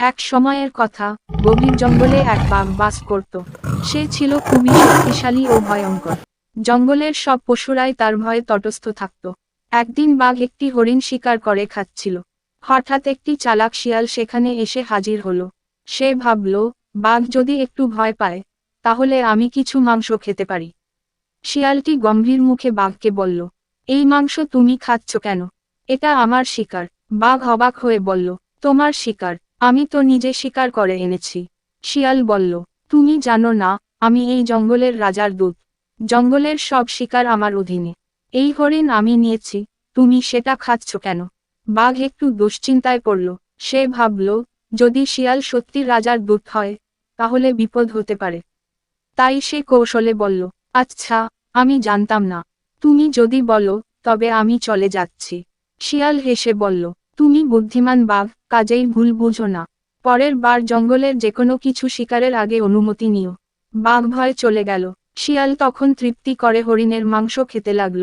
এক সময়ের কথা, গভীর জঙ্গলে এক বাঘ বাস করত। সে ছিল খুবই শক্তিশালী ও ভয়ঙ্কর। জঙ্গলের সব পশুরাই তার ভয়ে তটস্থ থাকত। একদিন বাঘ একটি হরিণ শিকার করে খাচ্ছিল। হঠাৎ একটি চালাক শিয়াল সেখানে এসে হাজির হলো। সে ভাবল, বাঘ যদি একটু ভয় পায়, তাহলে আমি কিছু মাংস খেতে পারি। শিয়ালটি গম্ভীর মুখে বাঘকে বলল, এই মাংস তুমি খাচ্ছ কেন? এটা আমার শিকার। বাঘ অবাক হয়ে বলল, তোমার শিকার? আমি তো নিজে শিকার করে এনেছি। শিয়াল বলল, তুমি জানো না, আমি এই জঙ্গলের রাজার দূত। জঙ্গলের সব শিকার আমার অধীনে। এই হরিণ আমি নিয়েছি, তুমি সেটা খাচ্ছ কেন? বাঘ একটু দুশ্চিন্তায় পড়ল। সে ভাবল, যদি শিয়াল সত্যি রাজার দূত হয়, তাহলে বিপদ হতে পারে। তাই সে কৌশলে বলল আচ্ছা আমি জানতাম না। তুমি যদি বলো, তবে আমি চলে যাচ্ছি। শিয়াল হেসে বলল তুমি বুদ্ধিমান বাঘ, কাজেই ভুল বুঝো না। পরের বার জঙ্গলের যে কোনো কিছু শিকারের আগে অনুমতি নিও। বাঘ ভয় চলে গেল। শিয়াল তখন তৃপ্তি করে হরিণের মাংস খেতে লাগল।